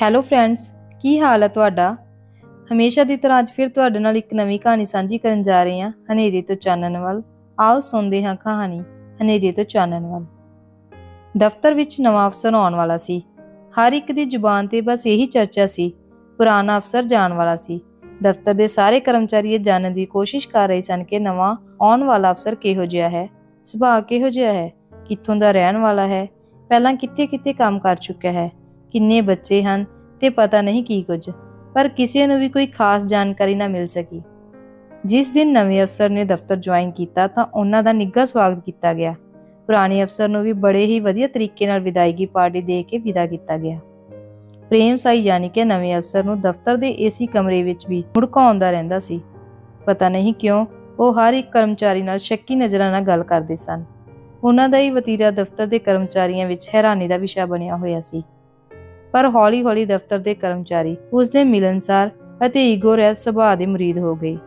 Hello friends ਕੀ ਹਾਲ ਹੈ ਤੁਹਾਡਾ? ਹਮੇਸ਼ਾ ਦੀ ਤਰ੍ਹਾਂ ਅੱਜ ਫਿਰ ਤੁਹਾਡੇ ਨਾਲ ਇੱਕ ਨਵੀਂ ਕਹਾਣੀ ਸਾਂਝੀ ਕਰਨ ਜਾ ਰਹੇ ਹਾਂ, ਹਨੇਰੇ ਤੋਂ ਚਾਨਣ ਵੱਲ। ਆਓ ਸੁਣਦੇ ਹਾਂ ਕਹਾਣੀ, ਹਨੇਰੇ ਤੋਂ ਚਾਨਣ ਵੱਲ। ਦਫ਼ਤਰ ਵਿੱਚ ਨਵਾਂ ਅਫਸਰ ਆਉਣ ਵਾਲਾ ਸੀ। ਹਰ ਇੱਕ ਦੀ ਜ਼ੁਬਾਨ ਤੇ ਬਸ ਇਹੀ ਚਰਚਾ ਸੀ, ਪੁਰਾਣਾ ਅਫਸਰ ਜਾਣ ਵਾਲਾ ਸੀ। ਦਫ਼ਤਰ ਦੇ ਸਾਰੇ ਕਰਮਚਾਰੀ ਇਹ ਜਾਣਨ ਦੀ ਕੋਸ਼ਿਸ਼ ਕਰ ਰਹੇ ਸਨ ਕਿ ਨਵਾਂ ਆਉਣ ਵਾਲਾ ਅਫਸਰ ਕਿਹੋ ਜਿਹਾ ਹੈ, ਸੁਭਾਅ ਕਿਹੋ ਜਿਹਾ ਹੈ, ਕਿੱਥੋਂ ਦਾ ਰਹਿਣ ਵਾਲਾ ਹੈ, ਪਹਿਲਾਂ ਕਿੱਥੇ-ਕਿੱਥੇ ਕੰਮ ਕਰ ਚੁੱਕਿਆ ਹੈ। ਕਿੰਨੇ ਬੱਚੇ ਹਨ ਤੇ ਪਤਾ ਨਹੀਂ ਕੀ ਕੁਝ, ਪਰ ਕਿਸੇ ਨੂੰ ਵੀ ਕੋਈ ਖਾਸ ਜਾਣਕਾਰੀ ਨਾ ਮਿਲ ਸਕੀ। ਜਿਸ ਦਿਨ ਨਵੇਂ ਅਫਸਰ ਨੇ ਦਫ਼ਤਰ ਜੁਆਇਨ ਕੀਤਾ ਤਾਂ ਉਹਨਾਂ ਦਾ ਨਿੱਘਾ ਸਵਾਗਤ ਕੀਤਾ ਗਿਆ। ਪੁਰਾਣੇ ਅਫਸਰ ਨੂੰ ਵੀ ਬੜੇ ਹੀ ਵਧੀਆ ਤਰੀਕੇ ਨਾਲ ਵਿਦਾਇਗੀ ਪਾਰਟੀ ਦੇ ਕੇ ਵਿਦਾ ਕੀਤਾ ਗਿਆ। ਪ੍ਰੇਮ ਸਾਈ ਯਾਨੀ ਕਿ ਨਵੇਂ ਅਫਸਰ ਨੂੰ ਦਫ਼ਤਰ ਦੇ ਏਸੀ ਕਮਰੇ ਵਿੱਚ ਵੀ ਮੁੜਕਾਉਂਦਾ ਰਹਿੰਦਾ ਸੀ। ਪਤਾ ਨਹੀਂ ਕਿਉਂ ਉਹ ਹਰ ਇੱਕ ਕਰਮਚਾਰੀ ਨਾਲ ਸ਼ੱਕੀ ਨਜ਼ਰਾਂ ਨਾਲ ਗੱਲ ਕਰਦੇ ਸਨ। ਉਹਨਾਂ ਦਾ ਹੀ ਵਤੀਰਾ ਦਫ਼ਤਰ ਦੇ ਕਰਮਚਾਰੀਆਂ ਵਿੱਚ ਹੈਰਾਨੀ ਦਾ ਵਿਸ਼ਾ ਬਣਿਆ ਹੋਇਆ ਸੀ। ਪਰ ਹੌਲੀ-ਹੌਲੀ ਦਫ਼ਤਰ ਦੇ ਕਰਮਚਾਰੀ ਉਸ ਦੇ ਮਿਲਨਸਾਰ ਅਤੇ ਈਗੋ ਰਹਿਤ ਸੁਭਾਅ ਦੇ ਮਰੀਦ ਹੋ ਗਏ।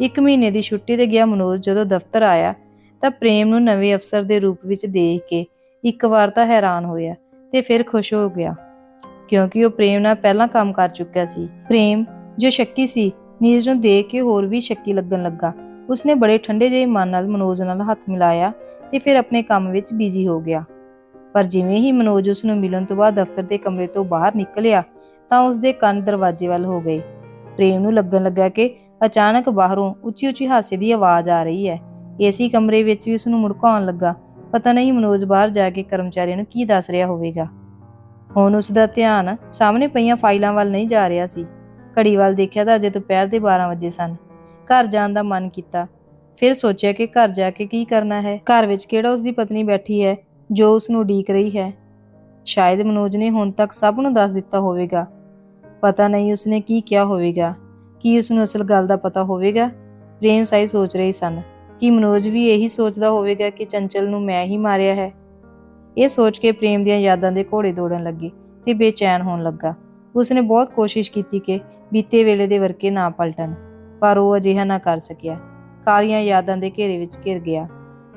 ਇੱਕ ਮਹੀਨੇ ਦੀ ਛੁੱਟੀ ਤੇ ਗਿਆ ਮਨੋਜ ਜਦੋਂ ਦਫ਼ਤਰ ਆਇਆ ਤਾਂ ਪ੍ਰੇਮ ਨੂੰ ਨਵੇਂ ਅਫਸਰ ਦੇ ਰੂਪ ਵਿੱਚ ਦੇਖ ਕੇ ਇੱਕ ਵਾਰ ਤਾਂ ਹੈਰਾਨ ਹੋਇਆ ਤੇ ਫਿਰ ਖੁਸ਼ ਹੋ ਗਿਆ। ਕਿਉਂਕਿ ਉਹ ਪ੍ਰੇਮ ਨਾਲ ਪਹਿਲਾਂ ਕੰਮ ਕਰ ਚੁੱਕਿਆ ਸੀ। ਪ੍ਰੇਮ, ਜੋ ਸ਼ੱਕੀ ਸੀ, ਨੀਰਜ ਨੂੰ ਦੇਖ ਕੇ ਹੋਰ ਵੀ ਸ਼ੱਕੀ ਲੱਗਣ ਲੱਗਾ। ਉਸਨੇ ਬੜੇ ਠੰਡੇ ਜਿਹੇ ਮਨ ਨਾਲ ਮਨੋਜ ਨਾਲ ਹੱਥ ਮਿਲਾਇਆ ਤੇ ਫਿਰ ਆਪਣੇ ਕੰਮ ਵਿੱਚ ਬਿਜ਼ੀ ਹੋ ਗਿਆ। ਪਰ ਜਿਵੇਂ ਹੀ ਮਨੋਜ ਉਸ ਨੂੰ ਮਿਲਣ ਤੋਂ ਬਾਅਦ ਦਫ਼ਤਰ ਦੇ ਕਮਰੇ ਤੋਂ ਬਾਹਰ ਨਿਕਲਿਆ, ਤਾਂ ਉਸ ਦੇ ਕੰਨ ਦਰਵਾਜ਼ੇ ਵੱਲ ਹੋ ਗਏ। ਪ੍ਰੇਮ ਨੂੰ ਲੱਗਣ ਲੱਗਾ ਕਿ ਅਚਾਨਕ ਬਾਹਰੋਂ ਉੱਚੀ-ਉੱਚੀ ਹਾਸੇ ਦੀ ਆਵਾਜ਼ ਆ ਰਹੀ ਹੈ। ਏਸੀ ਕਮਰੇ ਵਿੱਚ ਵੀ ਉਸ ਨੂੰ ਮੁੜਕਾਉਣ ਲੱਗਾ। ਪਤਾ ਨਹੀਂ ਮਨੋਜ ਬਾਹਰ ਜਾ ਕੇ ਕਰਮਚਾਰੀਆਂ ਨੂੰ ਕੀ ਦੱਸ ਰਿਹਾ ਹੋਵੇਗਾ। ਹੁਣ ਉਸ ਦਾ ਧਿਆਨ ਸਾਹਮਣੇ ਪਈਆਂ ਫਾਈਲਾਂ ਵੱਲ ਨਹੀਂ ਜਾ ਰਿਹਾ ਸੀ। ਘੜੀ ਵੱਲ ਦੇਖਿਆ ਤਾਂ ਅਜੇ ਦੁਪਹਿਰ ਦੇ 12 ਵਜੇ ਸਨ। ਘਰ ਜਾਣ ਦਾ ਮਨ ਕੀਤਾ। ਫਿਰ ਸੋਚਿਆ ਕਿ ਘਰ ਜਾ ਕੇ ਕੀ ਕਰਨਾ ਹੈ? ਘਰ ਵਿੱਚ ਕਿਹੜਾ ਉਸ ਦੀ ਪਤਨੀ ਬੈਠੀ ਹੈ? ਜੋ ਉਸ ਨੂੰ ਉਡੀਕ ਰਹੀ ਹੈ। ਸ਼ਾਇਦ ਮਨੋਜ ਨੇ ਹੁਣ ਤੱਕ ਸਭ ਨੂੰ ਦੱਸ ਦਿੱਤਾ ਹੋਵੇਗਾ। ਪਤਾ ਨਹੀਂ ਉਸਨੇ ਕੀ ਕਿਹਾ ਹੋਵੇਗਾ। ਕੀ ਉਸ ਨੂੰ ਅਸਲ ਗੱਲ ਦਾ ਪਤਾ ਹੋਵੇਗਾ? ਪ੍ਰੇਮ ਸਾਈ ਸੋਚ ਰਹੀ ਸਨ ਕਿ ਮਨੋਜ ਵੀ ਇਹੀ ਸੋਚਦਾ ਹੋਵੇਗਾ ਕਿ ਚੰਚਲ ਨੂੰ ਮੈਂ ਹੀ ਮਾਰਿਆ ਹੈ। ਇਹ ਸੋਚ ਕੇ ਪ੍ਰੇਮ ਦੀਆਂ ਯਾਦਾਂ ਦੇ ਘੋੜੇ ਦੌੜਨ ਲੱਗੇ ਤੇ ਬੇਚੈਨ ਹੋਣ ਲੱਗਾ। ਉਸਨੇ ਬਹੁਤ ਕੋਸ਼ਿਸ਼ ਕੀਤੀ ਕਿ ਬੀਤੇ ਵੇਲੇ ਦੇ ਵਰਕੇ ਨਾ ਪਲਟਣ, ਪਰ ਉਹ ਅਜਿਹਾ ਨਾ ਕਰ ਸਕਿਆ। ਕਾਲੀਆਂ ਯਾਦਾਂ ਦੇ ਘੇਰੇ ਵਿੱਚ ਘਿਰ ਗਿਆ।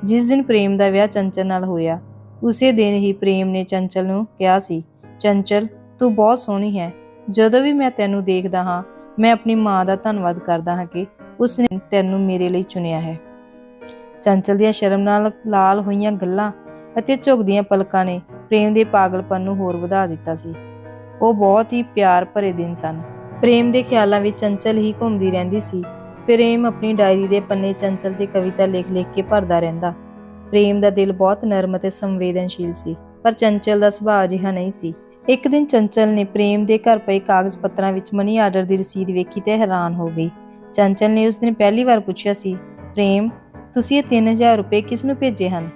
ਜਿਸ ਦਿਨ ਪ੍ਰੇਮ ਦਾ ਵਿਆਹ ਚੰਚਲ ਨਾਲ ਹੋਇਆ ਉਸੇ ਦਿਨ ਹੀ ਪ੍ਰੇਮ ਨੇ ਚੰਚਲ ਨੂੰ ਕਿਹਾ ਸੀ, ਚੰਚਲ, ਤੂੰ ਬਹੁਤ ਸੋਹਣੀ ਹੈ। ਜਦੋਂ ਵੀ ਮੈਂ ਤੈਨੂੰ ਦੇਖਦਾ ਹਾਂ, ਮੈਂ ਆਪਣੀ ਮਾਂ ਦਾ ਧੰਨਵਾਦ ਕਰਦਾ ਹਾਂ ਕਿ ਉਸਨੇ ਤੈਨੂੰ ਮੇਰੇ ਲਈ ਚੁਣਿਆ ਹੈ ਚੰਚਲ ਦੀਆਂ ਸ਼ਰਮ ਨਾਲ ਲਾਲ ਹੋਈਆਂ ਗੱਲਾਂ ਅਤੇ ਝੁਕਦੀਆਂ ਪਲਕਾਂ ਨੇ ਪ੍ਰੇਮ ਦੇ ਪਾਗਲਪਨ ਨੂੰ ਹੋਰ ਵਧਾ ਦਿੱਤਾ ਸੀ। ਉਹ ਬਹੁਤ ਹੀ ਪਿਆਰ ਭਰੇ ਦਿਨ ਸਨ। ਪ੍ਰੇਮ ਦੇ ਖਿਆਲਾਂ ਵਿੱਚ ਚੰਚਲ ਹੀ ਘੁੰਮਦੀ ਰਹਿੰਦੀ ਸੀ। ਪ੍ਰੇਮ ਆਪਣੀ ਡਾਇਰੀ ਦੇ ਪੰਨੇ ਚੰਚਲ ਤੇ ਕਵਿਤਾ ਲਿਖ-ਲਿਖ ਕੇ ਭਰਦਾ ਰਹਿੰਦਾ। ਪ੍ਰੇਮ ਦਾ ਦਿਲ ਬਹੁਤ ਨਰਮ ਅਤੇ ਸੰਵੇਦਨਸ਼ੀਲ ਸੀ, ਪਰ ਚੰਚਲ ਦਾ ਸੁਭਾਅ ਅਜਿਹਾ ਨਹੀਂ ਸੀ। ਇੱਕ ਦਿਨ ਚੰਚਲ ਨੇ ਪ੍ਰੇਮ ਦੇ ਘਰ ਪਏ ਕਾਗਜ਼ ਪੱਤਰਾਂ ਵਿੱਚ ਮਨੀ ਆਰਡਰ ਦੀ ਰਸੀਦ ਵੇਖੀ ਤੇ ਹੈਰਾਨ ਹੋ ਗਈ। ਚੰਚਲ ਨੇ ਉਸ ਦਿਨ ਪਹਿਲੀ ਵਾਰ ਪੁੱਛਿਆ ਸੀ, ਪ੍ਰੇਮ, ਤੁਸੀਂ ਇਹ 3000 ਰੁਪਏ ਕਿਸ ਨੂੰ ਭੇਜੇ ਹਨ?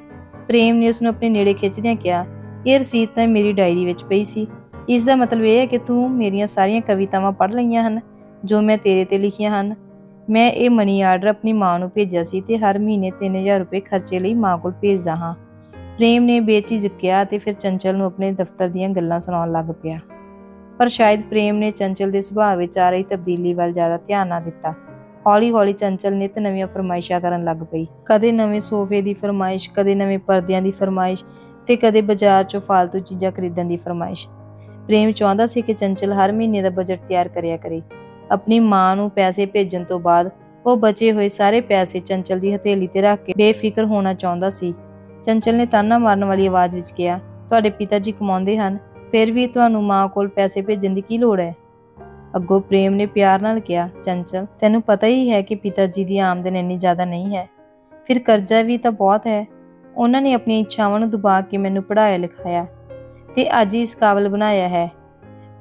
ਪ੍ਰੇਮ ਨੇ ਉਸ ਨੂੰ ਆਪਣੇ ਨੇੜੇ ਖਿੱਚਦਿਆਂ ਕਿਹਾ, ਇਹ ਰਸੀਦ ਤਾਂ ਮੇਰੀ ਡਾਇਰੀ ਵਿੱਚ ਪਈ ਸੀ। ਇਸ ਦਾ ਮਤਲਬ ਇਹ ਹੈ ਕਿ ਤੂੰ ਮੇਰੀਆਂ ਸਾਰੀਆਂ ਕਵਿਤਾਵਾਂ ਪੜ੍ਹ ਲਈਆਂ ਹਨ, ਜੋ ਮੈਂ ਤੇਰੇ ਤੇ ਲਿਖੀਆਂ ਹਨ। ਮੈਂ ਇਹ ਮਨੀ ਆਰਡਰ ਆਪਣੀ ਮਾਂ ਨੂੰ ਭੇਜਿਆ ਸੀ ਤੇ ਹਰ ਮਹੀਨੇ 3000 ਰੁਪਏ ਖਰਚੇ ਲਈ ਮਾਂ ਕੋਲ ਭੇਜਦਾ ਹਾਂ। ਪ੍ਰੇਮ ਨੇ ਬੇਚਿਜਕ ਕਿਹਾ ਤੇ ਫਿਰ ਚੰਚਲ ਨੂੰ ਆਪਣੇ ਦਫ਼ਤਰ ਦੀਆਂ ਗੱਲਾਂ ਸੁਣਾਉਣ ਲੱਗ ਪਿਆ। ਪਰ ਸ਼ਾਇਦ ਪ੍ਰੇਮ ਨੇ ਚੰਚਲ ਦੇ ਸੁਭਾਅ ਵਿੱਚ ਆ ਰਹੀ ਤਬਦੀਲੀ ਵੱਲ ਜ਼ਿਆਦਾ ਧਿਆਨ ਨਾ ਦਿੱਤਾ। ਹੌਲੀ-ਹੌਲੀ ਚੰਚਲ ਨਿਤ ਨਵੀਆਂ ਫਰਮਾਇਸ਼ਾਂ ਕਰਨ ਲੱਗ ਪਈ। ਕਦੇ ਨਵੇਂ ਸੋਫੇ ਦੀ ਫਰਮਾਇਸ਼, ਕਦੇ ਨਵੇਂ ਪਰਦਿਆਂ ਦੀ ਫਰਮਾਇਸ਼ ਤੇ ਕਦੇ ਬਾਜ਼ਾਰ 'ਚੋਂ ਫालतू ਚੀਜ਼ਾਂ ਖਰੀਦਣ ਦੀ ਫਰਮਾਇਸ਼। ਪ੍ਰੇਮ ਚਾਹੁੰਦਾ ਸੀ ਕਿ ਚੰਚਲ ਹਰ ਮਹੀਨੇ ਦਾ ਬਜਟ ਤਿਆਰ ਕਰਿਆ ਕਰੇ। ਆਪਣੀ ਮਾਂ ਨੂੰ ਪੈਸੇ ਭੇਜਣ ਤੋਂ ਬਾਅਦ ਉਹ ਬਚੇ ਹੋਏ ਸਾਰੇ ਪੈਸੇ ਚੰਚਲ ਦੀ ਹਥੇਲੀ ਤੇ ਰੱਖ ਕੇ ਬੇਫਿਕਰ ਹੋਣਾ ਚਾਹੁੰਦਾ ਸੀ। ਚੰਚਲ ਨੇ ਤਾਨਾ ਮਾਰਨ ਵਾਲੀ ਆਵਾਜ਼ ਵਿੱਚ ਕਿਹਾ, ਤੁਹਾਡੇ ਪਿਤਾ ਜੀ ਕਮਾਉਂਦੇ ਹਨ, ਫਿਰ ਵੀ ਤੁਹਾਨੂੰ ਮਾਂ ਕੋਲ ਪੈਸੇ ਭੇਜਣ ਦੀ ਕੀ ਲੋੜ ਹੈ? ਅੱਗੋਂ ਪ੍ਰੇਮ ਨੇ ਪਿਆਰ ਨਾਲ ਕਿਹਾ, ਚੰਚਲ, ਤੈਨੂੰ ਪਤਾ ਹੀ ਹੈ ਕਿ ਪਿਤਾ ਜੀ ਦੀ ਆਮਦਨ ਇੰਨੀ ਜ਼ਿਆਦਾ ਨਹੀਂ ਹੈ। ਫਿਰ ਕਰਜ਼ਾ ਵੀ ਤਾਂ ਬਹੁਤ ਹੈ। ਉਹਨਾਂ ਨੇ ਆਪਣੀਆਂ ਇੱਛਾਵਾਂ ਨੂੰ ਦਬਾ ਕੇ ਮੈਨੂੰ ਪੜ੍ਹਾਇਆ ਲਿਖਾਇਆ ਤੇ ਅੱਜ ਇਸ ਕਾਬਲ ਬਣਾਇਆ ਹੈ।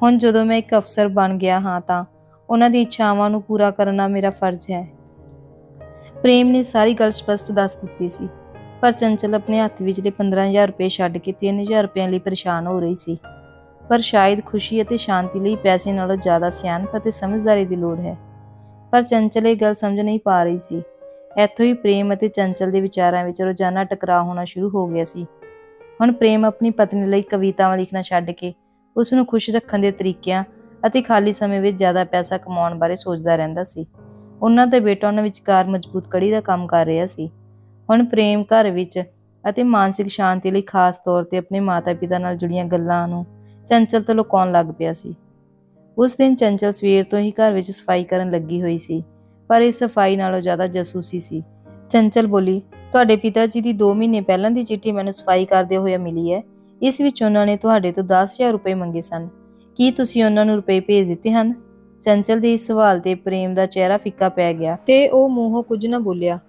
ਹੁਣ ਜਦੋਂ ਮੈਂ ਇੱਕ ਅਫਸਰ ਬਣ ਗਿਆ ਹਾਂ ਤਾਂ ਉਹਨਾਂ ਦੀ ਇੱਛਾਵਾਂ ਨੂੰ ਪੂਰਾ ਕਰਨਾ ਮੇਰਾ ਫਰਜ਼ ਹੈ। ਪ੍ਰੇਮ ਨੇ ਸਾਰੀ ਗੱਲ ਸਪਸ਼ਟ ਦੱਸ ਦਿੱਤੀ ਸੀ, ਪਰ ਚੰਚਲ ਆਪਣੇ ਹੱਥ ਵਿਚਲੇ 15000 ਰੁਪਏ ਛੱਡ ਕੇ 3000 ਰੁਪਏ ਲਈ ਪਰੇਸ਼ਾਨ ਹੋ ਰਹੀ ਸੀ। ਪਰ ਸ਼ਾਇਦ ਖੁਸ਼ੀ ਅਤੇ ਸ਼ਾਂਤੀ ਲਈ ਪੈਸੇ ਨਾਲੋਂ ਜ਼ਿਆਦਾ ਸਿਆਣਪ ਅਤੇ ਸਮਝਦਾਰੀ ਦੀ ਲੋੜ ਹੈ। ਪਰ ਚੰਚਲ ਇਹ ਗੱਲ ਸਮਝ ਨਹੀਂ ਪਾ ਰਹੀ ਸੀ। ਇੱਥੋਂ ਹੀ ਪ੍ਰੇਮ ਅਤੇ ਚੰਚਲ ਦੇ ਵਿਚਾਰਾਂ ਵਿੱਚ ਰੋਜ਼ਾਨਾ ਟਕਰਾਅ ਹੋਣਾ ਸ਼ੁਰੂ ਹੋ ਗਿਆ ਸੀ। ਹੁਣ ਪ੍ਰੇਮ ਆਪਣੀ ਪਤਨੀ ਲਈ ਕਵਿਤਾਵਾਂ ਲਿਖਣਾ ਛੱਡ ਕੇ ਉਸ ਨੂੰ ਖੁਸ਼ ਰੱਖਣ ਦੇ ਤਰੀਕਿਆਂ ਅਤੇ ਖਾਲੀ ਸਮੇਂ ਵਿੱਚ ਜ਼ਿਆਦਾ ਪੈਸਾ ਕਮਾਉਣ ਬਾਰੇ ਸੋਚਦਾ ਰਹਿੰਦਾ ਸੀ। ਉਹਨਾਂ ਦਾ ਬੇਟਾ ਉਹਨਾਂ ਵਿਚਕਾਰ ਮਜ਼ਬੂਤ ਕੜੀ ਦਾ ਕੰਮ ਕਰ ਰਿਹਾ ਸੀ। ਹੁਣ ਪ੍ਰੇਮ ਘਰ ਵਿੱਚ ਅਤੇ ਮਾਨਸਿਕ ਸ਼ਾਂਤੀ ਲਈ ਖਾਸ ਤੌਰ ਤੇ ਆਪਣੇ ਮਾਤਾ-ਪਿਤਾ ਨਾਲ ਜੁੜੀਆਂ ਗੱਲਾਂ ਨੂੰ ਚੰਚਲ ਤੋਂ ਲੁਕਾਉਣ ਲੱਗ ਪਿਆ ਸੀ। ਉਸ ਦਿਨ ਚੰਚਲ ਸਵੇਰ ਤੋਂ ਹੀ ਘਰ ਵਿੱਚ ਸਫ਼ਾਈ ਕਰਨ ਲੱਗੀ ਹੋਈ ਸੀ, ਪਰ ਇਸ ਸਫ਼ਾਈ ਨਾਲੋਂ ਜ਼ਿਆਦਾ ਜਸੂਸੀ ਸੀ। ਚੰਚਲ ਬੋਲੀ, ਤੁਹਾਡੇ ਪਿਤਾ ਜੀ ਦੀ 2 ਮਹੀਨੇ ਪਹਿਲਾਂ ਦੀ ਚਿੱਠੀ ਮੈਨੂੰ ਸਫ਼ਾਈ ਕਰਦੇ ਹੋਏ ਮਿਲੀ ਹੈ। ਇਸ ਵਿੱਚ ਉਹਨਾਂ ਨੇ ਤੁਹਾਡੇ ਤੋਂ 10000 ਰੁਪਏ ਮੰਗੇ ਸਨ। ਕੀ ਤੁਸੀਂ ਉਹਨਾਂ ਨੂੰ ਰੁਪਏ ਭੇਜ ਦਿੱਤੇ ਹਨ? ਚੰਚਲ ਦੇ ਇਸ ਸਵਾਲ ਤੇ ਪ੍ਰੇਮ ਦਾ ਚਿਹਰਾ ਫਿੱਕਾ ਪੈ ਗਿਆ। ਤੇ ਉਹ ਮੂੰਹੋਂ ਕੁਝ ਨਾ ਬੋਲਿਆ।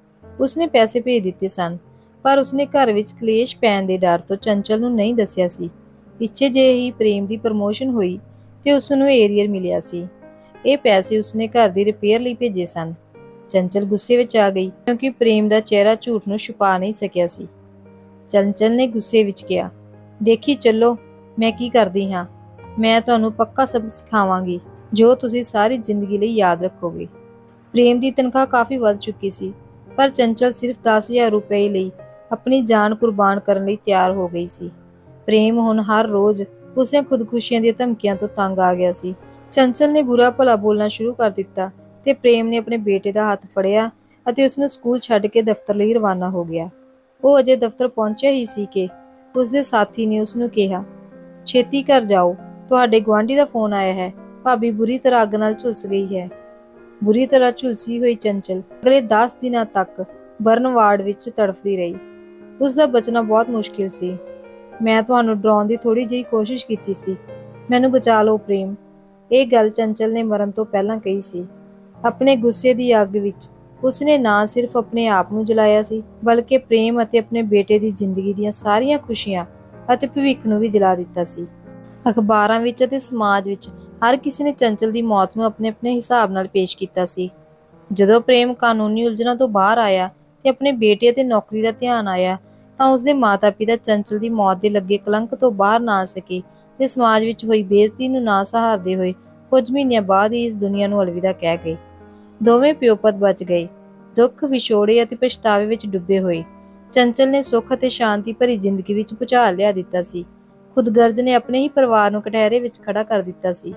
ਉਸਨੇ ਪੈਸੇ ਭੇਜ ਦਿੱਤੇ ਸਨ, ਪਰ ਉਸਨੇ ਘਰ ਵਿੱਚ ਕਲੇਸ਼ ਪੈਣ ਦੇ ਡਰ ਤੋਂ ਚੰਚਲ ਨੂੰ ਨਹੀਂ ਦੱਸਿਆ ਸੀ। ਪਿੱਛੇ ਜੇ ਹੀ ਪ੍ਰੇਮ ਦੀ ਪ੍ਰਮੋਸ਼ਨ ਹੋਈ ਤੇ ਉਸ ਨੂੰ ਏਰੀਅਰ ਮਿਲਿਆ ਸੀ। ਇਹ ਪੈਸੇ ਉਸਨੇ ਘਰ ਦੀ ਰਿਪੇਅਰ ਲਈ ਭੇਜੇ ਸਨ। ਚੰਚਲ ਗੁੱਸੇ ਵਿੱਚ ਆ ਗਈ ਕਿਉਂਕਿ ਪ੍ਰੇਮ ਦਾ ਚਿਹਰਾ ਝੂਠ ਨੂੰ ਛੁਪਾ ਨਹੀਂ ਸਕਿਆ ਸੀ। ਚੰਚਲ ਨੇ ਗੁੱਸੇ ਵਿੱਚ ਕਿਹਾ, ਦੇਖੀ ਚੱਲੋ, ਮੈਂ ਕੀ ਕਰਦੀ ਹਾਂ? ਮੈਂ ਤੁਹਾਨੂੰ ਪੱਕਾ ਸਬਕ ਸਿਖਾਵਾਂਗੀ, ਜੋ ਤੁਸੀਂ ਸਾਰੀ ਜ਼ਿੰਦਗੀ ਲਈ ਯਾਦ ਰੱਖੋਗੇ। ਪ੍ਰੇਮ ਦੀ ਤਨਖਾਹ ਕਾਫੀ ਵੱਧ ਚੁੱਕੀ ਸੀ, ਪਰ ਚੰਚਲ ਸਿਰਫ 10000 ਰੁਪਏ ਲਈ ਆਪਣੀ ਜਾਨ ਕੁਰਬਾਨ ਕਰਨ ਲਈ ਤਿਆਰ ਹੋ ਗਈ ਸੀ। ਪ੍ਰੇਮ ਹੁਣ ਹਰ ਰੋਜ਼ ਉਸਨੇ ਖੁਦਕੁਸ਼ੀਆਂ ਦੀਆਂ ਧਮਕੀਆਂ ਤੋਂ ਤੰਗ ਆ ਗਿਆ ਸੀ। ਚੰਚਲ ਨੇ ਬੁਰਾ ਭਲਾ ਬੋਲਣਾ ਸ਼ੁਰੂ ਕਰ ਦਿੱਤਾ ਤੇ ਪ੍ਰੇਮ ਨੇ ਆਪਣੇ ਬੇਟੇ ਦਾ ਹੱਥ ਫੜਿਆ ਅਤੇ ਉਸ ਨੂੰ ਸਕੂਲ ਛੱਡ ਕੇ ਦਫ਼ਤਰ ਲਈ ਰਵਾਨਾ ਹੋ ਗਿਆ। ਉਹ ਅਜੇ ਦਫ਼ਤਰ ਪਹੁੰਚਿਆ ਹੀ ਸੀ ਕਿ ਉਸ ਦੇ ਸਾਥੀ ਨੇ ਉਸ ਨੂੰ ਕਿਹਾ, ਛੇਤੀ ਘਰ ਜਾਓ ਤੁਹਾਡੇ ਗੁਆਂਢੀ ਦਾ ਫੋਨ ਆਇਆ ਹੈ। ਭਾਬੀ ਬੁਰੀ ਤਰ੍ਹਾਂ ਅੱਗ ਨਾਲ ਝੁਲਸ ਗਈ ਹੈ। ਬੁਰੀ ਤਰ੍ਹਾਂ ਝੁਲਸੀ ਹੋਈ ਚੰਚਲ ਅਗਲੇ 10 ਦਿਨਾਂ ਤੱਕ ਬਰਨ ਵਾਰਡ ਵਿੱਚ ਤੜਫਦੀ ਰਹੀ। ਉਸ ਦਾ ਬਚਣਾ ਬਹੁਤ ਮੁਸ਼ਕਿਲ ਸੀ। ਮੈਂ ਤੁਹਾਨੂੰ ਡਰਾਉਣ ਦੀ ਥੋੜੀ ਜਿਹੀ ਕੋਸ਼ਿਸ਼ ਕੀਤੀ ਸੀ। ਮੈਨੂੰ ਬਚਾ ਲਓ ਪ੍ਰੇਮ। ਇਹ ਗੱਲ ਚੰਚਲ ਨੇ ਮਰਨ ਤੋਂ ਪਹਿਲਾਂ ਕਹੀ ਸੀ। ਆਪਣੇ ਗੁੱਸੇ ਦੀ ਅੱਗ ਵਿੱਚ ਉਸਨੇ ਨਾ ਸਿਰਫ ਆਪਣੇ ਆਪ ਨੂੰ ਜਲਾਇਆ ਸੀ, ਬਲਕਿ ਪ੍ਰੇਮ ਅਤੇ ਆਪਣੇ ਬੇਟੇ ਦੀ ਜ਼ਿੰਦਗੀ ਦੀਆਂ ਸਾਰੀਆਂ ਖੁਸ਼ੀਆਂ ਅਤੇ ਭਵਿੱਖ ਨੂੰ ਵੀ ਜਲਾ ਦਿੱਤਾ ਸੀ। ਅਖਬਾਰਾਂ ਵਿੱਚ ਅਤੇ ਸਮਾਜ ਵਿੱਚ ਹਰ ਕਿਸੇ ਨੇ ਚੰਚਲ ਦੀ ਮੌਤ ਨੂੰ ਆਪਣੇ ਆਪਣੇ ਹਿਸਾਬ ਨਾਲ ਪੇਸ਼ ਕੀਤਾ ਸੀ। ਜਦੋਂ ਪ੍ਰੇਮ ਕਾਨੂੰਨੀ ਉਲਝਣਾਂ ਤੋਂ ਬਾਹਰ ਆਇਆ ਤੇ ਆਪਣੇ ਬੇਟੇ ਅਤੇ ਨੌਕਰੀ ਦਾ ਧਿਆਨ ਆਇਆ, ਤਾਂ ਉਸਦੇ ਮਾਤਾ-ਪਿਤਾ ਚੰਚਲ ਦੀ ਮੌਤ ਦੇ ਲੱਗੇ ਕਲੰਕ ਤੋਂ ਬਾਹਰ ਨਾ ਆ ਸਕੇ ਤੇ ਸਮਾਜ ਵਿੱਚ ਹੋਈ ਬੇਇੱਜ਼ਤੀ ਨੂੰ ਨਾ ਸਹਾਰਦੇ ਹੋਏ ਕੁਝ ਮਹੀਨਿਆਂ ਬਾਅਦ ਹੀ ਇਸ ਦੁਨੀਆ ਨੂੰ ਅਲਵਿਦਾ ਕਹਿ ਗਏ। ਦੋਵੇਂ ਪਿਓਪਤ ਬਚ ਗਏ। ਦੁੱਖ, ਵਿਛੋੜੇ ਅਤੇ ਪਛਤਾਵੇ ਵਿੱਚ ਡੁੱਬੇ ਹੋਏ। ਚੰਚਲ ਨੇ ਸੁੱਖ ਅਤੇ ਸ਼ਾਂਤੀ ਭਰੀ ਜ਼ਿੰਦਗੀ ਵਿੱਚ ਭੁਚਾਲ ਲਿਆ ਦਿੱਤਾ ਸੀ। ਖੁਦਗਰਜ਼ ਨੇ ਆਪਣੇ ਹੀ ਪਰਿਵਾਰ ਨੂੰ ਕਟਹਿਰੇ ਵਿੱਚ ਖੜਾ ਕਰ ਦਿੱਤਾ ਸੀ।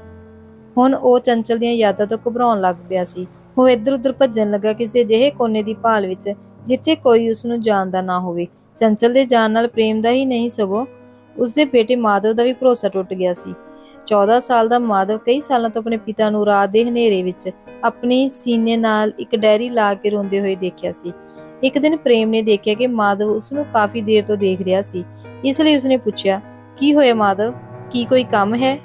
ਹੁਣ ਉਹ ਚੰਚਲ ਦੀਆਂ ਯਾਦਾਂ ਤੋਂ ਘਬਰਾਉਣ ਲੱਗ ਪਿਆ ਸੀ। ਉਹ ਇੱਧਰ-ਉੱਧਰ ਭੱਜਣ ਲੱਗਾ ਕਿਸੇ ਅਜਿਹੇ ਕੋਨੇ ਦੀ ਭਾਲ ਵਿੱਚ, ਜਿੱਥੇ ਕੋਈ ਉਸ ਨੂੰ ਜਾਣਦਾ ਨਾ ਹੋਵੇ। ਚੰਚਲ ਦੇ ਜਾਣ ਨਾਲ ਪ੍ਰੇਮ ਦਾ ਹੀ ਨਹੀਂ ਸਗੋਂ ਉਸਦੇ ਬੇਟੇ ਮਾਧਵ ਦਾ ਵੀ ਭਰੋਸਾ ਟੁੱਟ ਗਿਆ ਸੀ। 14 ਸਾਲ ਦਾ ਮਾਧਵ ਕਈ ਸਾਲਾਂ ਤੋਂ ਆਪਣੇ ਪਿਤਾ ਨੂੰ ਰਾਤ ਦੇ ਹਨੇਰੇ ਵਿੱਚ ਆਪਣੀ ਸੀਨੇ ਨਾਲ ਇੱਕ ਡੈਰੀ ਲਾ ਕੇ ਰੋਂਦੇ ਹੋਏ ਦੇਖਿਆ ਸੀ। ਇੱਕ ਦਿਨ ਪ੍ਰੇਮ ਨੇ ਦੇਖਿਆ ਕਿ ਮਾਧਵ ਉਸ ਨੂੰ ਕਾਫੀ ਦੇਰ ਤੋਂ ਦੇਖ ਰਿਹਾ ਸੀ। ਇਸ ਲਈ ਉਸਨੇ ਪੁੱਛਿਆ ਕੀ ਹੋਇਆ ਮਾਧਵ? ਕੀ ਕੋਈ ਕੰਮ ਹੈ?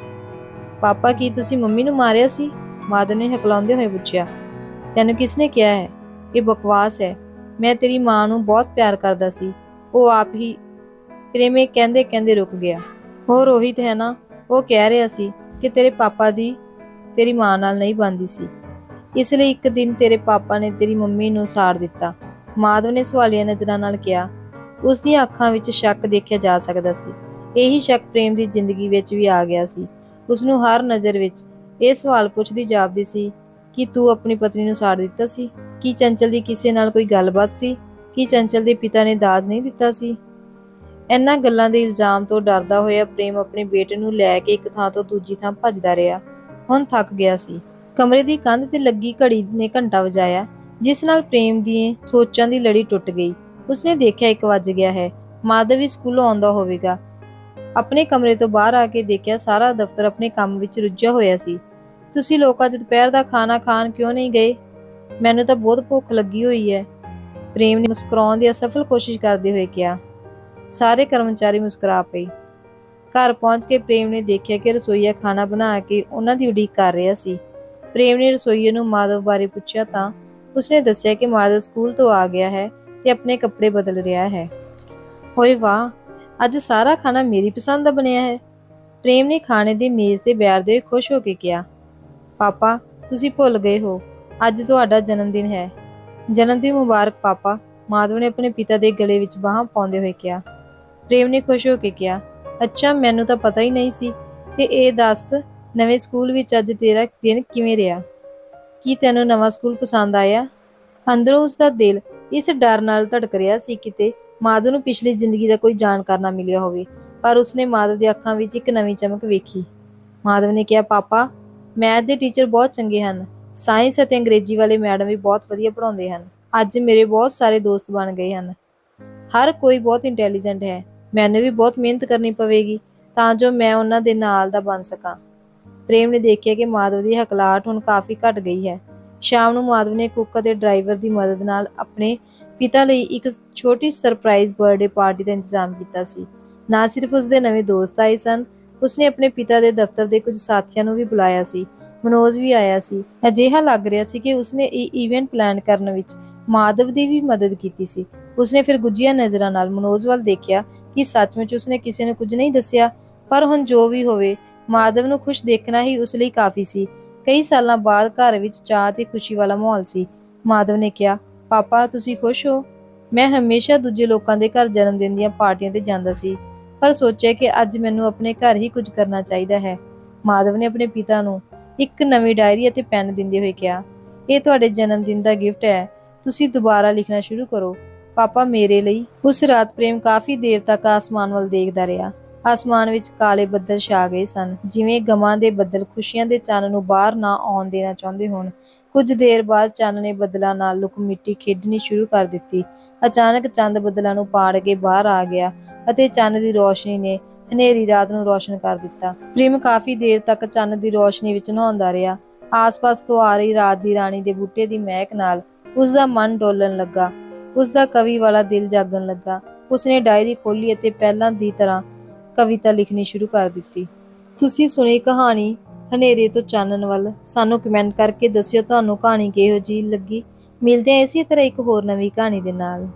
ਪਾਪਾ ਕੀ ਤੁਸੀਂ ਮੰਮੀ ਨੂੰ ਮਾਰਿਆ ਸੀ? ਮਾਧਵ ਨੇ ਹਕਲਾਉਂਦੇ ਹੋਏ ਪੁੱਛਿਆ, ਤੈਨੂੰ ਕਿਸਨੇ ਕਿਹਾ ਹੈ? ਇਹ ਬਕਵਾਸ ਹੈ। ਮੈਂ ਤੇਰੀ ਮਾਂ ਨੂੰ ਬਹੁਤ ਪਿਆਰ ਕਰਦਾ ਸੀ। ਉਹ ਆਪ ਹੀ ਪ੍ਰੇਮੇ ਕਹਿੰਦੇ ਕਹਿੰਦੇ ਰੁਕ ਗਿਆ। ਉਹ ਰੋਹਿਤ ਹੈ ਨਾ, ਉਹ ਕਹਿ ਰਿਹਾ ਸੀ ਕਿ ਤੇਰੇ ਪਾਪਾ ਦੀ ਤੇਰੀ ਮਾਂ ਨਾਲ ਨਹੀਂ ਬੰਦੀ ਸੀ। ਇਸ ਲਈ ਇੱਕ ਦਿਨ ਤੇਰੇ ਪਾਪਾ ਨੇ ਤੇਰੀ ਮੰਮੀ ਨੂੰ ਸਾੜ ਦਿੱਤਾ। ਮਾਧਵ ਨੇ ਸਵਾਲੀਆ ਨਜ਼ਰਾਂ ਨਾਲ ਕਿਹਾ ਉਸ ਦੀਆਂ ਅੱਖਾਂ ਵਿੱਚ ਸ਼ੱਕ ਦੇਖਿਆ ਜਾ ਸਕਦਾ ਸੀ। ਇਹੀ ਸ਼ੱਕ ਪ੍ਰੇਮ ਦੀ ਜ਼ਿੰਦਗੀ ਵਿੱਚ ਵੀ ਆ ਗਿਆ ਸੀ। ਉਸ ਨੂੰ ਹਰ ਨਜ਼ਰ ਵਿੱਚ ਇਹ ਸਵਾਲ ਪੁੱਛਦੀ ਜਾਪਦੀ ਸੀ ਕਿ ਤੂੰ ਆਪਣੀ ਪਤਨੀ ਨੂੰ ਸਾੜ ਦਿੱਤਾ ਸੀ? ਕੀ ਚੰਚਲ ਦੀ ਕਿਸੇ ਨਾਲ ਕੋਈ ਗੱਲਬਾਤ ਸੀ? ਕੀ ਚੰਚਲ ਦੇ ਪਿਤਾ ਨੇ ਦਾਜ ਨਹੀਂ ਦਿੱਤਾ ਸੀ? ਇਹਨਾਂ ਗੱਲਾਂ ਦੇ ਇਲਜ਼ਾਮ ਤੋਂ ਡਰਦਾ ਹੋਇਆ ਪ੍ਰੇਮ ਆਪਣੇ ਬੇਟੇ ਨੂੰ ਲੈ ਕੇ ਇੱਕ ਥਾਂ ਤੋਂ ਦੂਜੀ ਥਾਂ ਭੱਜਦਾ ਰਿਹਾ। ਹੁਣ ਥੱਕ ਗਿਆ ਸੀ। ਕਮਰੇ ਦੀ ਕੰਧ ਤੇ ਲੱਗੀ ਘੜੀ ਨੇ ਘੰਟਾ ਵਜਾਇਆ, ਜਿਸ ਨਾਲ ਪ੍ਰੇਮ ਦੀ ਸੋਚਾਂ ਦੀ ਲੜੀ ਟੁੱਟ ਗਈ। ਉਸਨੇ ਦੇਖਿਆ 1 ਵੱਜ ਗਿਆ ਹੈ। ਮਾਧਵੀ ਸਕੂਲੋਂ ਆਉਂਦਾ ਹੋਵੇਗਾ। ਆਪਣੇ ਕਮਰੇ ਤੋਂ ਬਾਹਰ ਆ ਕੇ ਦੇਖਿਆ ਸਾਰਾ ਦਫ਼ਤਰ ਆਪਣੇ ਕੰਮ ਵਿੱਚ ਰੁੱਝਿਆ ਹੋਇਆ ਸੀ। ਤੁਸੀਂ ਲੋਕ ਅੱਜ ਦੁਪਹਿਰ ਦਾ ਖਾਣਾ ਖਾਣ ਕਿਉਂ ਨਹੀਂ ਗਏ? ਮੈਨੂੰ ਤਾਂ ਬਹੁਤ ਭੁੱਖ ਲੱਗੀ ਹੋਈ ਹੈ। ਪ੍ਰੇਮ ਨੇ ਮੁਸਕਰਾਉਣ ਦੀ ਅਸਫਲ ਕੋਸ਼ਿਸ਼ ਕਰਦੇ ਹੋਏ ਕਿਹਾ। ਸਾਰੇ ਕਰਮਚਾਰੀ ਮੁਸਕਰਾ ਪਏ। ਘਰ ਪਹੁੰਚ ਕੇ ਪ੍ਰੇਮ ਨੇ ਦੇਖਿਆ ਕਿ ਰਸੋਈਆ ਖਾਣਾ ਬਣਾ ਕੇ ਉਹਨਾਂ ਦੀ ਉਡੀਕ ਕਰ ਰਿਹਾ ਸੀ। ਪ੍ਰੇਮ ਨੇ ਰਸੋਈਏ ਨੂੰ ਮਾਧਵ ਬਾਰੇ ਪੁੱਛਿਆ ਤਾਂ ਉਸਨੇ ਦੱਸਿਆ ਕਿ ਮਾਧਵ ਸਕੂਲ ਤੋਂ ਆ ਗਿਆ ਹੈ ਤੇ ਆਪਣੇ ਕੱਪੜੇ ਬਦਲ ਰਿਹਾ ਹੈ। ਹੋਏ ਵਾਹ ਅੱਜ ਸਾਰਾ ਖਾਣਾ ਮੇਰੀ ਪਸੰਦ ਦਾ ਬਣਿਆ ਹੈ। ਪ੍ਰੇਮ ਨੇ ਖਾਣੇ ਦੀ ਮੇਜ਼ ਤੇ ਬੈਠਦੇ ਹੋਏ ਖੁਸ਼ ਹੋ ਕੇ ਕਿਹਾ, ਪਾਪਾ, ਤੁਸੀਂ ਭੁੱਲ ਗਏ ਹੋ। ਅੱਜ ਤੁਹਾਡਾ ਜਨਮ ਦਿਨ ਹੈ। ਜਨਮ ਦਿਨ ਮੁਬਾਰਕ, ਪਾਪਾ, ਮਾਧਵ ਨੇ ਆਪਣੇ ਪਿਤਾ ਦੇ ਗਲੇ ਵਿੱਚ ਬਾਹਾਂ ਪਾਉਂਦੇ ਹੋਏ ਕਿਹਾ। ਪ੍ਰੇਮ ਨੇ ਖੁਸ਼ ਹੋ ਕੇ ਕਿਹਾ, ਅੱਛਾ, ਮੈਨੂੰ ਤਾਂ ਪਤਾ ਹੀ ਨਹੀਂ ਸੀ ਤੇ ਇਹ ਦੱਸ ਨਵੇਂ ਸਕੂਲ ਵਿੱਚ ਅੱਜ ਤੇਰਾ ਦਿਨ ਕਿਵੇਂ ਰਿਹਾ। ਕੀ ਤੈਨੂੰ ਨਵਾਂ ਸਕੂਲ ਪਸੰਦ ਆਇਆ? ਅੰਦਰੋਂ ਉਸ ਦਾ ਦਿਲ ਇਸ ਡਰ ਨਾਲ ਧੜਕ ਰਿਹਾ ਸੀ ਕਿਤੇ ਮਾਧਵ ਨੂੰ ਪਿਛਲੀ ਜ਼ਿੰਦਗੀ ਦਾ ਕੋਈ ਜਾਣਕਾਰ ਨਾ ਮਿਲਿਆ ਹੋਵੇ, ਪਰ ਉਸਨੇ ਮਾਧਵ ਦੀ ਅੱਖਾਂ ਵਿੱਚ ਇੱਕ ਨਵੀਂ ਚਮਕ ਵੇਖੀ। ਮਾਧਵ ਨੇ ਕਿਹਾ, ਪਾਪਾ ਮੈਥ ਦੇ ਟੀਚਰ ਬਹੁਤ ਚੰਗੇ ਹਨ। ਸਾਇੰਸ ਅਤੇ ਅੰਗਰੇਜ਼ੀ ਵਾਲੇ ਮੈਡਮ ਵੀ ਬਹੁਤ ਵਧੀਆ ਪੜ੍ਹਾਉਂਦੇ ਹਨ। ਅੱਜ ਮੇਰੇ ਬਹੁਤ ਸਾਰੇ ਦੋਸਤ ਬਣ ਗਏ ਹਨ। ਹਰ ਕੋਈ ਬਹੁਤ ਇੰਟੈਲੀਜੈਂਟ ਹੈ। ਮੈਨੂੰ ਵੀ ਬਹੁਤ ਮਿਹਨਤ ਕਰਨੀ ਪਵੇਗੀ, ਤਾਂ ਜੋ ਮੈਂ ਉਹਨਾਂ ਦੇ ਨਾਲ ਦਾ ਬਣ ਸਕਾਂ। ਪ੍ਰੇਮ ਨੇ ਦੇਖਿਆ ਕਿ ਮਾਧਵ ਦੀ ਹਕਲਾਟ ਹੁਣ ਕਾਫੀ ਘਟ ਗਈ ਹੈ। ਸ਼ਾਮ ਨੂੰ ਮਾਧਵ ਨੇ ਕੁੱਕ ਅਤੇ ਡਰਾਈਵਰ ਦੀ ਮਦਦ ਨਾਲ ਆਪਣੇ ਪਿਤਾ ਲਈ ਇੱਕ ਛੋਟੀ ਸਰਪ੍ਰਾਈਜ਼ ਬਰਥਡੇ ਪਾਰਟੀ ਦਾ ਇੰਤਜ਼ਾਮ ਕੀਤਾ ਸੀ। ਨਾ ਸਿਰਫ ਉਸਦੇ ਨਵੇਂ ਦੋਸਤ ਆਏ ਸਨ, ਉਸਨੇ ਆਪਣੇ ਪਿਤਾ ਦੇ ਦਫ਼ਤਰ ਦੇ ਕੁਝ ਸਾਥੀਆਂ ਨੂੰ ਵੀ ਬੁਲਾਇਆ ਸੀ। ਮਨੋਜ ਵੀ ਆਇਆ ਸੀ। ਅਜਿਹਾ ਲੱਗ ਰਿਹਾ ਸੀ ਕਿ ਉਸਨੇ ਇਹ ਇਵੈਂਟ ਪਲਾਨ ਕਰਨ ਵਿੱਚ ਮਾਧਵ ਦੀ ਵੀ ਮਦਦ ਕੀਤੀ ਸੀ। ਉਸਨੇ ਫਿਰ ਗੁੱਜੀਆਂ ਨਜ਼ਰਾਂ ਨਾਲ ਮਨੋਜ ਵੱਲ ਦੇਖਿਆ ਕਿ ਸੱਚਮੁੱਚ ਉਸਨੇ ਕਿਸੇ ਨੂੰ ਕੁਝ ਨਹੀਂ ਦੱਸਿਆ, ਪਰ ਹੁਣ ਜੋ ਵੀ ਹੋਵੇ, ਮਾਧਵ ਨੂੰ ਖੁਸ਼ ਦੇਖਣਾ ਹੀ ਉਸ ਲਈ ਕਾਫੀ ਸੀ। ਕਈ ਸਾਲਾਂ ਬਾਅਦ ਘਰ ਵਿੱਚ ਚਾਹ ਤੇ ਖੁਸ਼ੀ ਵਾਲਾ ਮਾਹੌਲ ਸੀ। ਮਾਧਵ ਨੇ ਕਿਹਾ ਪਾਪਾ, ਤੁਸੀਂ ਖੁਸ਼ ਹੋ? ਮੈਂ ਹਮੇਸ਼ਾ ਦੂਜੇ ਲੋਕਾਂ ਦੇ ਘਰ ਜਨਮ ਦਿਨ ਦੀਆਂ ਪਾਰਟੀਆਂ ਤੇ ਜਾਂਦਾ ਸੀ, ਪਰ ਸੋਚਿਆ ਕਿ ਅੱਜ ਮੈਨੂੰ ਆਪਣੇ ਘਰ ਹੀ ਕੁਝ ਕਰਨਾ ਚਾਹੀਦਾ ਹੈ। ਮਾਧਵ ਨੇ ਆਪਣੇ ਪਿਤਾ ਨੂੰ ਇੱਕ ਨਵੀਂ ਡਾਇਰੀ ਅਤੇ ਪੈਨ ਦਿੰਦੇ ਹੋਏ ਕਿਹਾ, ਇਹ ਤੁਹਾਡੇ ਜਨਮ ਦਿਨ ਦਾ ਗਿਫਟ ਹੈ, ਤੁਸੀਂ ਦੁਬਾਰਾ ਲਿਖਣਾ ਸ਼ੁਰੂ ਕਰੋ। ਪਾਪਾ ਮੇਰੇ ਲਈ ਉਸ ਰਾਤ ਪ੍ਰੇਮ ਕਾਫੀ ਦੇਰ ਤੱਕ ਆਸਮਾਨ ਵੱਲ ਦੇਖਦਾ ਰਿਹਾ। ਆਸਮਾਨ ਵਿੱਚ ਕਾਲੇ ਬੱਦਲ ਛਾ ਗਏ ਸਨ, ਜਿਵੇਂ ਗਮਾਂ ਦੇ ਬੱਦਲ ਖੁਸ਼ੀਆਂ ਦੇ ਚੰਨ ਨੂੰ ਬਾਹਰ ਨਾ ਆਉਣ ਦੇਣਾ ਚਾਹੁੰਦੇ ਹੋਣ। ਕੁਝ ਦੇਰ ਬਾਅਦ ਚੰਨ ਨੇ ਬੱਦਲਾਂ ਨਾਲ ਲੁਕ ਮਿੱਟੀ ਖੇਡਣੀ ਸ਼ੁਰੂ ਕਰ ਦਿੱਤੀ। ਅਚਾਨਕ ਚੰਦ ਬੱਦਲਾਂ ਨੂੰ ਪਾੜ ਕੇ ਬਾਹਰ ਆ ਗਿਆ ਅਤੇ ਚੰਨ ਦੀ ਰੋਸ਼ਨੀ ਨੇ ਹਨੇਰੀ ਰਾਤ ਨੂੰ ਰੋਸ਼ਨ ਕਰ ਦਿੱਤਾ। ਪ੍ਰੇਮ ਕਾਫੀ ਦੇਰ ਤੱਕ ਚੰਨ ਦੀ ਰੋਸ਼ਨੀ ਵਿੱਚ ਨਹਾਉਂਦਾ ਰਿਹਾ। ਆਸ-ਪਾਸ ਤੋਂ ਆ ਰਹੀ ਰਾਤ ਦੀ ਰਾਣੀ ਦੇ ਬੂਟੇ ਦੀ ਮਹਿਕ ਨਾਲ ਉਸ ਦਾ ਮਨ ਡੋਲਣ ਲੱਗਾ। ਉਸ ਦਾ ਕਵੀ ਵਾਲਾ ਦਿਲ ਜਾਗਣ ਲੱਗਾ। ਉਸਨੇ ਡਾਇਰੀ ਖੋਲੀ ਅਤੇ ਪਹਿਲਾਂ ਦੀ ਤਰ੍ਹਾਂ ਕਵਿਤਾ ਲਿਖਣੀ ਸ਼ੁਰੂ ਕਰ ਦਿੱਤੀ। ਤੁਸੀਂ ਸੁਣੀ ਕਹਾਣੀ ਹਨੇਰੇ ਤੋਂ ਚਾਨਣ ਵੱਲ। ਸਾਨੂੰ ਕਮੈਂਟ ਕਰਕੇ ਦੱਸਿਓ ਤੁਹਾਨੂੰ ਕਹਾਣੀ ਕਿਹੋ ਜਿਹੀ ਲੱਗੀ। ਮਿਲਦੇ ਹਾਂ ਇਸੇ ਤਰ੍ਹਾਂ ਇੱਕ ਹੋਰ ਨਵੀਂ ਕਹਾਣੀ ਦੇ ਨਾਲ।